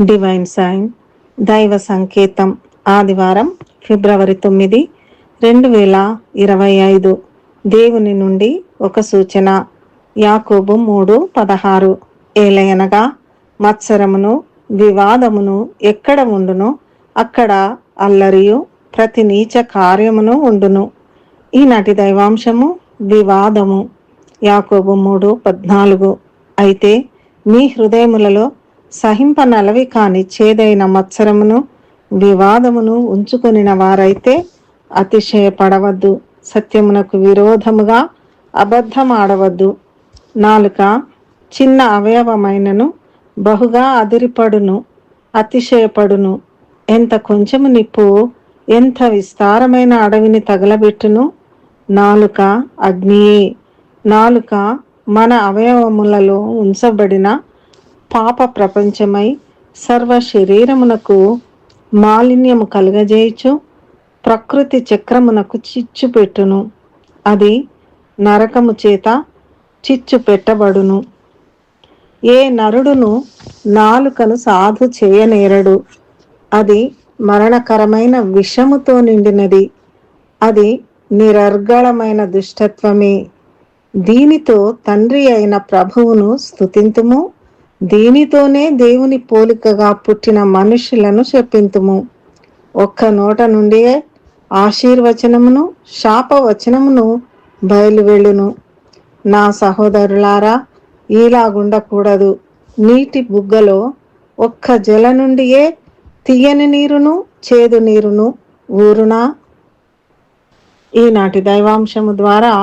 Divine sign దైవ సంకేతం ఆదివారం ఫిబ్రవరి తొమ్మిది రెండు వేల ఇరవై ఐదు. దేవుని నుండి ఒక సూచన. యాకోబు మూడు పదహారు. ఏలయనగా మత్సరమును వివాదమును ఎక్కడ ఉండును? అక్కడ అల్లరియు ప్రతి నీచ కార్యమును ఉండును. ఈనాటి దైవాంశము వివాదము. యాకోబు మూడు పద్నాలుగు. అయితే మీ హృదయములలో సహింపనలవి కాని చేదైన మత్సరమును వివాదమును ఉంచుకొనిన వారైతే అతిశయపడవద్దు. సత్యమునకు విరోధముగా అబద్ధమాడవద్దు. నాలుక చిన్న అవయవమైనను బహుగా అదిరిపడును అతిశయపడును. ఎంత కొంచెము నిప్పు ఎంత విస్తారమైన అడవిని తగలబెట్టును? నాలుక అగ్నియే. నాలుక మన అవయవములలో ఉంచబడిన పాప ప్రపంచమై సర్వ శరీరమునకు మాలిన్యము కలుగజేయచు ప్రకృతి చక్రమునకు చిచ్చు పెట్టును. అది నరకము చేత చిచ్చు పెట్టబడును. ఏ నరుడును నాలుకను సాధు చేయనేరడు. అది మరణకరమైన విషముతో నిండినది. అది నిరర్గళమైన దుష్టత్వమే. దీనితో తండ్రి అయిన ప్రభువును స్థుతింతుము దీనితోనే దేవుని పోలికగా పుట్టిన మనుషులను చెప్పింతుము ఒక్క నోట నుండి ఆశీర్వచనమును శాపవచనమును బయలువెళ్ళును. నా సహోదరులారా ఇలాగుండకూడదు. నీటి బుగ్గలో ఒక్క జల నుండియే తీయని నీరును చేదు నీరును ఊరునా? ఈనాటి దైవాంశము ద్వారా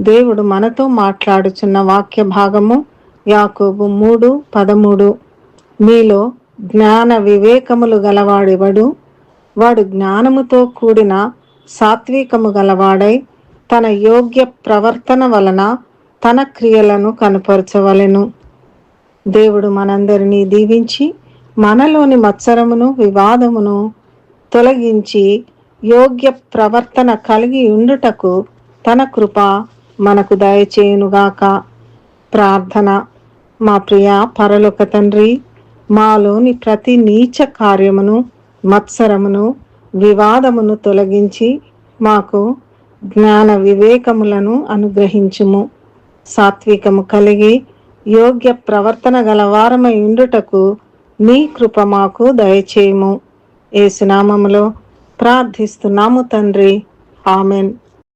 దేవుడు మనతో మాట్లాడుచున్న వాక్య భాగము యాకోబు మూడు పదమూడు. మీలో జ్ఞాన వివేకములు గలవాడివడు వాడు జ్ఞానముతో కూడిన సాత్వికము గలవాడై తన యోగ్య ప్రవర్తన వలన తన క్రియలను కనపరచవలెను. దేవుడు మనందరినీ దీవించి మనలోని మత్సరమును వివాదమును తొలగించి యోగ్య ప్రవర్తన కలిగి ఉండుటకు తన కృప మనకు దయచేయునుగాక. ప్రార్థన. మా ప్రియ పరలోక తండ్రి మాలోని ప్రతి నీచ కార్యమును మత్సరమును వివాదమును తొలగించి మాకు జ్ఞాన వివేకములను అనుగ్రహించుము. సాత్వికము కలిగి యోగ్య ప్రవర్తన గలవారమై ఉండుటకు నీ కృప మాకు దయచేయము. ఏసునామములో ప్రార్థిస్తున్నాము తండ్రి. ఆమెన్.